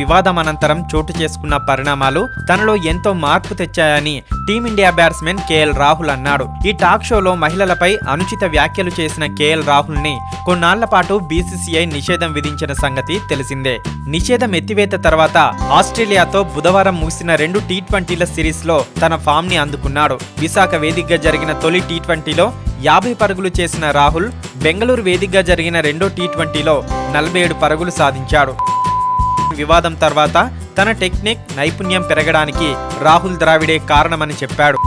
వివాదం అనంతరం చోటు చేసుకున్న పరిణామాలు తనలో ఎంతో మార్పు తెచ్చాయని team India batsmen K L Rahul అన్నాడు. ఈ టాక్ షోలో మహిళలపై అనుచిత వ్యాఖ్యలు చేసిన కేఎల్ రాహుల్ని కొన్నాళ్ళ పాటు బీసీసీఐ నిషేధం విధించిన సంగతి తెలిసిందే. నిషేధం ఎత్తివేత తర్వాత ఆస్ట్రేలియాతో బుధవారం ముగిసిన రెండు టీ ట్వంటీల సిరీస్లో తన ఫామ్ని అందుకున్నాడు. విశాఖ వేదికగా జరిగిన తొలి టీ ట్వంటీలో యాభై పరుగులు చేసిన రాహుల్ బెంగళూరు వేదికగా జరిగిన రెండో టీ ట్వంటీలో నలభై ఏడు పరుగులు సాధించాడు. వివాదం తర్వాత తన టెక్నిక్ నైపుణ్యం పెరగడానికి రాహుల్ ద్రావిడే కారణమని చెప్పాడు.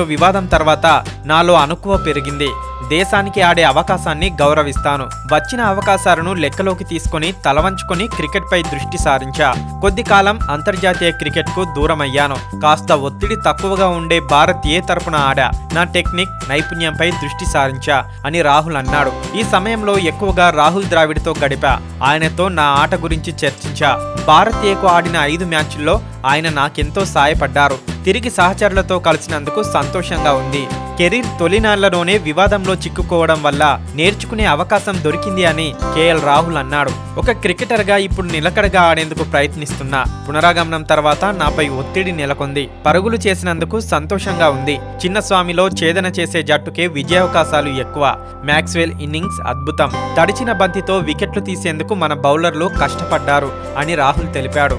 వివాదం తర్వాత నాలో అనుకువ పెరిగింది. దేశానికి ఆడే అవకాశాన్ని గౌరవిస్తాను. వచ్చిన అవకాశాలను లెక్కలోకి తీసుకొని తలవంచుకొని క్రికెట్పై దృష్టి సారించా. కొద్ది కాలం అంతర్జాతీయ క్రికెట్కు దూరమయ్యాను. కాస్త ఒత్తిడి తక్కువగా ఉండే భారత్ ఏ తరపున ఆడా. నా టెక్నిక్ నైపుణ్యంపై దృష్టి సారించా అని రాహుల్ అన్నాడు. ఈ సమయంలో ఎక్కువగా రాహుల్ ద్రావిడ్తో గడిపా. ఆయనతో నా ఆట గురించి చర్చించా. భారత్ ఏకు ఆడిన ఐదు మ్యాచ్ల్లో ఆయన నాకెంతో సాయపడ్డారు. తిరిగి సహచరులతో కలిసినందుకు సంతోషంగా ఉంది. కెరీర్ తొలినాళ్ళలోనే వివాదంలో చిక్కుకోవడం వల్ల నేర్చుకునే అవకాశం దొరికింది అని కేఎల్ రాహుల్ అన్నాడు. ఒక క్రికెటర్గా ఇప్పుడు నిలకడగా ఆడేందుకు ప్రయత్నిస్తున్నా పునరాగమనం తర్వాత నాపై ఒత్తిడి నెలకొంది. పరుగులు చేసినందుకు సంతోషంగా ఉంది. చిన్నస్వామిలో ఛేదన చేసే జట్టుకే విజయావకాశాలు ఎక్కువ. మ్యాక్స్వెల్ ఇన్నింగ్స్ అద్భుతం. తడిచిన బంతితో వికెట్లు తీసేందుకు మన బౌలర్లు కష్టపడ్డారు అని రాహుల్ తెలిపాడు.